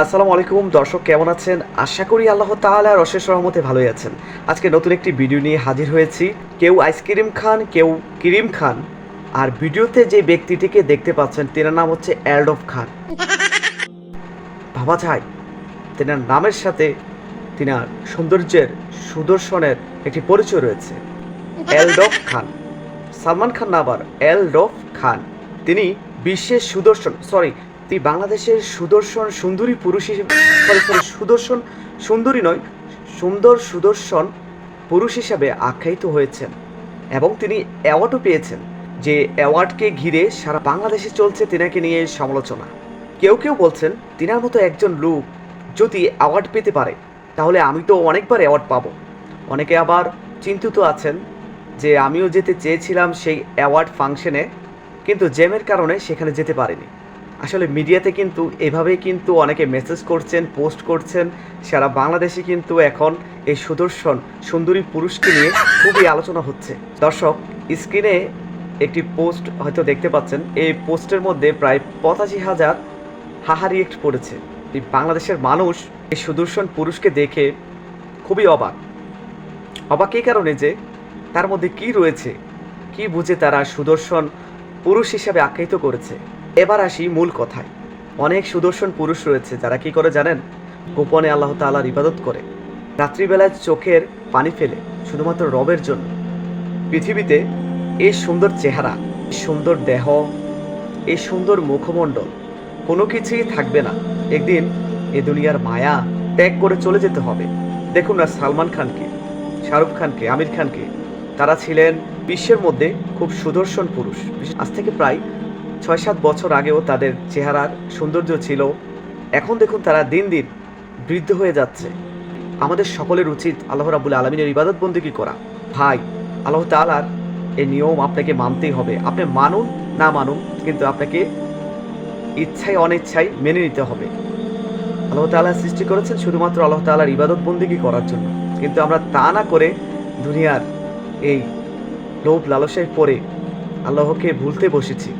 আসসালামু আলাইকুম, দর্শক কেমন আছেন? আশা করি আল্লাহ তাআলার অশেষ রহমতে ভালোই আছেন। আজকে নতুন একটি ভিডিও নিয়ে হাজির হয়েছি। কেউ আইসক্রিম খান, কেউ ক্রিম খান। আর ভিডিওতে যে ব্যক্তিটিকে দেখতে পাচ্ছেন, তেনার নাম হচ্ছে অ্যালডফ খান। ভাবা যায়, তেনার নামের সাথে তিনার সৌন্দর্যের সুদর্শনের একটি পরিচয় রয়েছে। এলডফ খান। সালমান খান না আবার এলডফ খান। তিনি বিশ্বের সুদর্শন সরি তিনি বাংলাদেশের সুদর্শন সুন্দরী পুরুষ হিসেবে সুদর্শন সুন্দরী নয়, সুন্দর সুদর্শন পুরুষ হিসাবে আখ্যায়িত হয়েছেন এবং তিনি অ্যাওয়ার্ডও পেয়েছেন, যে অ্যাওয়ার্ডকে ঘিরে সারা বাংলাদেশে চলছে তিনাকে নিয়ে সমালোচনা। কেউ কেউ বলছেন, তিনার মতো একজন লোক যদি অ্যাওয়ার্ড পেতে পারে, তাহলে আমি তো অনেকবার অ্যাওয়ার্ড পাবো। অনেকে আবার চিন্তিত আছেন যে, আমিও যেতে চেয়েছিলাম সেই অ্যাওয়ার্ড ফাংশনে কিন্তু জ্যামের কারণে সেখানে যেতে পারিনি। আসলে মিডিয়াতে কিন্তু এভাবেই কিন্তু অনেকে মেসেজ করছেন পোস্ট করছেন। সারা বাংলাদেশে কিন্তু এখন এই সুদর্শন সুন্দরী পুরুষকে নিয়ে খুবই আলোচনা হচ্ছে। দর্শক স্ক্রিনে একটি পোস্ট হয়তো দেখতে পাচ্ছেন। এই পোস্টের মধ্যে প্রায় পঁচাশি হাজার হাহা রিয়েক্ট পড়েছে এই বাংলাদেশের মানুষ এই সুদর্শন পুরুষকে দেখে খুবই অবাক। অবাক এই কারণে যে তার মধ্যে কি রয়েছে? কি বুঝে তারা সুদর্শন পুরুষ হিসাবে আখ্যায়িত করেছে? এবার আসি মূল কথায়। অনেক সুদর্শন পুরুষ রয়েছে যারা কি করে জানেন? গোপনে আল্লাহ তাআলার ইবাদত করে। রাত্রিবেলায় চোখের পানি ফেলে শুধুমাত্র রবের জন্য। পৃথিবীতে এই সুন্দর চেহারা সুন্দর দেহ এই সুন্দর মুখমণ্ডল, কোনো কিছুই থাকবে না। একদিন এ দুনিয়ার মায়া ত্যাগ করে চলে যেতে হবে। দেখুন না সালমান খানকে, শাহরুখ খানকে, আমির খানকে। তারা ছিলেন বিশ্বের মধ্যে খুব সুদর্শন পুরুষ। আজ থেকে প্রায় ছয় সাত বছর আগেও তাদের চেহারার সৌন্দর্য ছিল। এখন দেখুন তারা দিন দিন বৃদ্ধ হয়ে যাচ্ছে। আমাদের সকলের উচিত আল্লাহ রাবুল আলমিনের ইবাদত বন্দিকি করা। ভাই, আল্লাহ তালার এই নিয়ম আপনাকে মানতেই হবে। আপনি মানুন, না মানুন, কিন্তু আপনাকে ইচ্ছায়, অনিচ্ছায় মেনে নিতে হবে। আল্লাহ তাআলা সৃষ্টি করেছেন শুধুমাত্র আল্লাহ তাআলার ইবাদত বন্দিগি করার জন্য। কিন্তু আমরা তা না করে দুনিয়ার এই লোভ লালসায় পড়ে আল্লাহকে ভুলতে বসেছি।